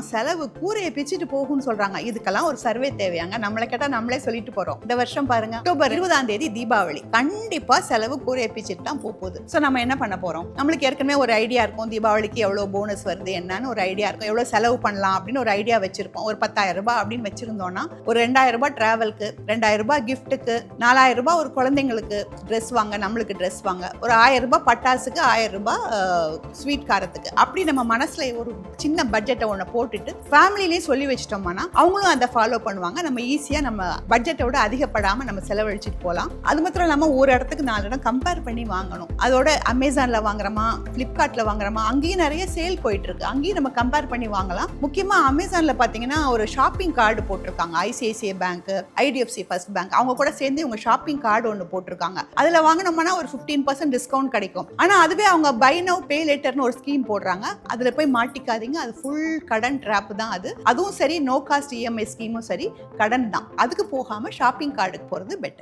செலவு கூரையை பிச்சுட்டு போகும்னு சொல்றாங்க. இதுக்கெல்லாம் ஒரு சர்வே தேவையாங்க. நம்மளை கேட்டா நம்மளே சொல்லிட்டு போறோம். இந்த வருஷம் பாருங்க. அக்டோபர் இருபதாம் தேதி தீபாவளி. கண்டிப்பா செலவு கூரையை பிச்சுட்டு தான் போக போகுது. ஸோ நம்ம என்ன பண்ண போறோம்? நம்மளுக்கு ஏற்கனவே ஒரு ஐடியா இருக்கும். தீபாவளிக்கு எவ்வளவு போனஸ் வருது என்னன்னு ஒரு ஐடியா இருக்கும். எவ்வளவு செலவு பண்ணலாம் அப்படின்னு ஒரு ஐடியா வச்சிருப்போம். ஒரு பத்தாயிரம் ரூபாய் அப்படின்னு வச்சிருந்தோம்னா ஒரு ரெண்டாயிரம் ரூபாய் டிராவலுக்கு ரெண்டாயிரம் ரூபாய் கிஃப்ட்டுக்கு நாலாயிரம் ரூபாய் ஒரு குழந்தைங்களுக்கு ட்ரெஸ் வாங்க நம்மளுக்கு ட்ரெஸ் வாங்க. ஒரு ஆயிரம் ரூபாய் பட்டாசுக்கு ஆயிரம் ரூபாய் ஸ்வீட் காரத்துக்கு. அப்படி நம்ம மனசுல ஒரு சின்ன பட்ஜெட்டை ஒன்று போட்டுட்டு ஃபேமிலிலேயே சொல்லி வச்சிட்டோம்னா அவங்களும் அதை ஃபாலோ பண்ணுவாங்க. நம்ம ஈஸியாக நம்ம பட்ஜெட்டை விட அதிகப்படாமல் நம்ம செலவழிச்சிட்டு போகலாம் அது மாத்திரம் இல்லாமல் ஒரு இடத்துக்கு நாலு இடம் கம்பேர் பண்ணி வாங்கணும். அதோட அமேசானில் வாங்குறோமா ஃப்ளிப்கார்ட்டில் வாங்குறோமா அங்கேயும் நிறைய சேல் போயிட்டுருக்கு. அங்கேயும் நம்ம கம்பேர் பண்ணி வாங்கலாம். முக்கியமாக அமேசானில் பார்த்தீங்கன்னா ஒரு ஷாப்பிங் கார்டு போட்டிருக்காங்க. ICICI bank IDFC first bank அவங்க கூட சேர்ந்து இவங்க ஷாப்பிங் கார்டு ஒன்று போட்டிருக்காங்க. அதில் வாங்கினோம்னா ஒரு ஃபிஃப்டீன் பர்சன்ட் டிஸ்கவுண்ட் கிடைக்கும். ஆனால் அதுவே அவங்க பை நவ் பே லேட்டர்னு ஒரு ஸ்கீம் போடுறாங்க. அதில் போய் மாட்டிக்காதீங்க. அது ஃபுல் கடன் கடன் ட்ராப் தான் அது. அதுவும் சரி நோ காஸ்ட் இஎம்ஐ ஸ்கீமும் சரி கடன் தான். அதுக்கு போகாமல் ஷாப்பிங் கார்டுக்கு போகிறது பெட்டர்